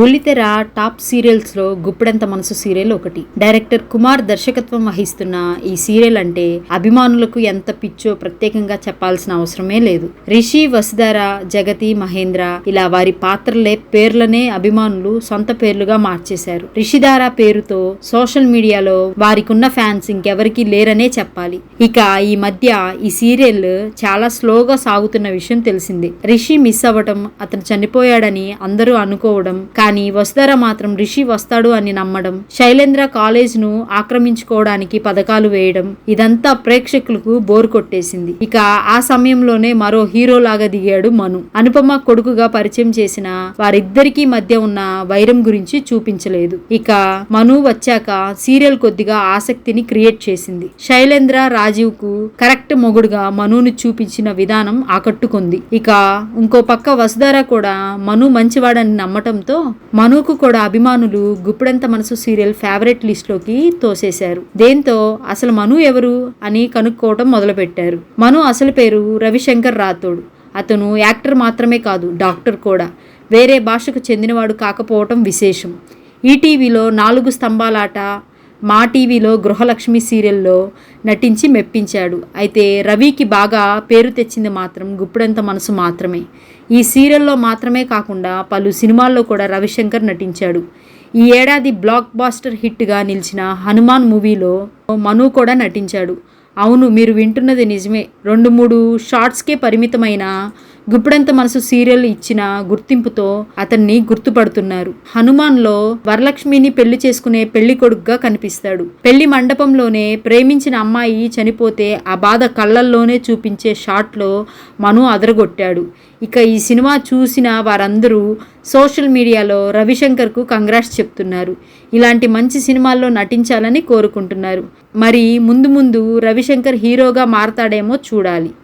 బుల్లితెర టాప్ సీరియల్స్లో మనసు సీరియల్ ఒకటి. డైరెక్టర్ కుమార్ దర్శకత్వం వహిస్తున్న ఈ సీరియల్ అంటే అభిమానులకు ఎంత పిచ్చో ప్రత్యేకంగా చెప్పాల్సిన అవసరమే లేదు. రిషి వసుధార జగతి మహేంద్ర ఇలా వారి పాత్రలే పేర్లనే అభిమానులు సొంత పేర్లుగా మార్చేశారు. రిషిధార పేరుతో సోషల్ మీడియాలో వారికున్న ఫ్యాన్స్ ఇంకెవరికీ లేరనే చెప్పాలి. ఇక ఈ మధ్య ఈ సీరియల్ చాలా స్లోగా సాగుతున్న విషయం తెలిసిందే. రిషి మిస్ అవ్వటం అతను చనిపోయాడని అందరూ అనుకోవడం కానీ వసుధర మాత్రం రిషి వస్తాడు అని నమ్మడం. శైలేంద్ర కాలేజ్ను ఆక్రమించుకోవడానికి పథకాలు వేయడం ఇదంతా ప్రేక్షకులకు బోర్ కొట్టేసింది. ఇక ఆ సమయంలోనే మరో హీరోలాగా దిగాడు మను. అనుపమ కొడుకుగా పరిచయం చేసిన వారిద్దరికీ మధ్య ఉన్న వైరం గురించి చూపించలేదు. ఇక మను వచ్చాక సీరియల్ కొద్దిగా ఆసక్తిని క్రియేట్ చేసింది. శైలేంద్ర రాజీవ్కు కరెక్ట్ మొగుడుగా మనుని చూపించిన విధానం ఆకట్టుకుంది. ఇక ఇంకో పక్క వసుధార కూడా మను మంచివాడని నమ్మటంతో మనుకు కూడా అభిమానులు గుప్పుడంత మనసు సీరియల్ ఫేవరెట్ లిస్ట్లోకి తోసేశారు. దేంతో అసలు మను ఎవరు అని కనుక్కోవటం మొదలుపెట్టారు. మను అసలు పేరు రవిశంకర్ రాథోడ్. అతను యాక్టర్ మాత్రమే కాదు డాక్టర్ కూడా. వేరే భాషకు చెందినవాడు కాకపోవటం విశేషం. ఈటీవీలో నాలుగు స్తంభాలాట మా టీవీలో గృహలక్ష్మి సీరియల్లో నటించి మెప్పించాడు. అయితే రవికి బాగా పేరు తెచ్చింది మాత్రం గుప్పుడంత మనసు మాత్రమే. ఈ సీరియల్లో మాత్రమే కాకుండా పలు సినిమాల్లో కూడా రవిశంకర్ నటించాడు. ఈ ఏడాది బ్లాక్ బాస్టర్ హిట్గా నిలిచిన హనుమాన్ మూవీలో మను కూడా నటించాడు. అవును మీరు వింటున్నది నిజమే. రెండు మూడు షార్ట్స్కే పరిమితమైన గుప్పుడంత మనసు సీరియల్ ఇచ్చిన గుర్తింపుతో అతన్ని గుర్తుపడుతున్నారు. హనుమాన్లో వరలక్ష్మిని పెళ్ళి చేసుకునే పెళ్ళి కొడుకుగా కనిపిస్తాడు. పెళ్ళి మండపంలోనే ప్రేమించిన అమ్మాయి చనిపోతే ఆ బాధ కళ్ళల్లోనే చూపించే షాట్లో మను అదరగొట్టాడు. ఇక ఈ సినిమా చూసిన వారందరూ సోషల్ మీడియాలో రవిశంకర్కు కంగ్రాట్స్ చెప్తున్నారు. ఇలాంటి మంచి సినిమాల్లో నటించాలని కోరుకుంటున్నారు. మరి ముందు ముందు రవిశంకర్ హీరోగా మారతాడేమో చూడాలి.